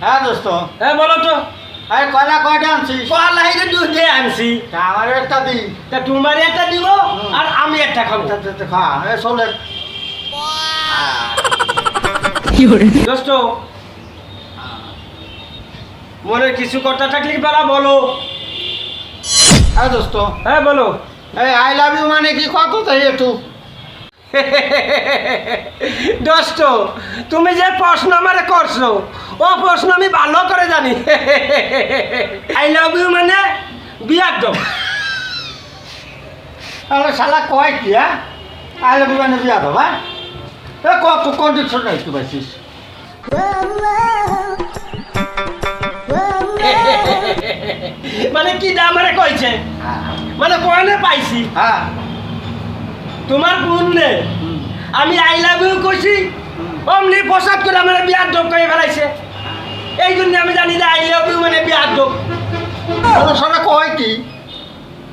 হ্যাঁ দোস্ত। হ্যাঁ বলো তো। আরে কয়লা কয়টা আনছিস? কলা হিরে দুধ দিয়ে আনছি। তা আমার একটা দি। তা তোমার একটা দিব আর আমি একটা খাব। তা- তা- তা খা। এ চলে দোস্ত মনের কিছু কথা থাকলে বেলা বলো। হ্যাঁ দোস্ত। হ্যাঁ বলো। এই আই লাভ ইউ মানে কি? কত তাই একটু। দোস্ত তুমি যে প্রশ্ন আমারে করছ ও প্রশ্ন আমি ভালো করে জানি। আই লাভ ইউ মানে বিয়ার দম আরে শালা কয় কি হ্যাঁ? আই লাভ ইউ মানে বিয়া তো ভাই এ কত কন্ডিশন একটু পাইছিস মানে কি দাম আমারে কইছে? হ্যাঁ। মানে কয়নে পাইছি? হ্যাঁ। তোমার গুণ নে আমি আই লাভ ইউ কইছি অমনি প্রসাদ করে আমার বিয়ার দম করে ফেলাইছে। এই জন্য আমি জানি যে আই লাভ ইউ মানে বিয়ার দম শালা কয় কি?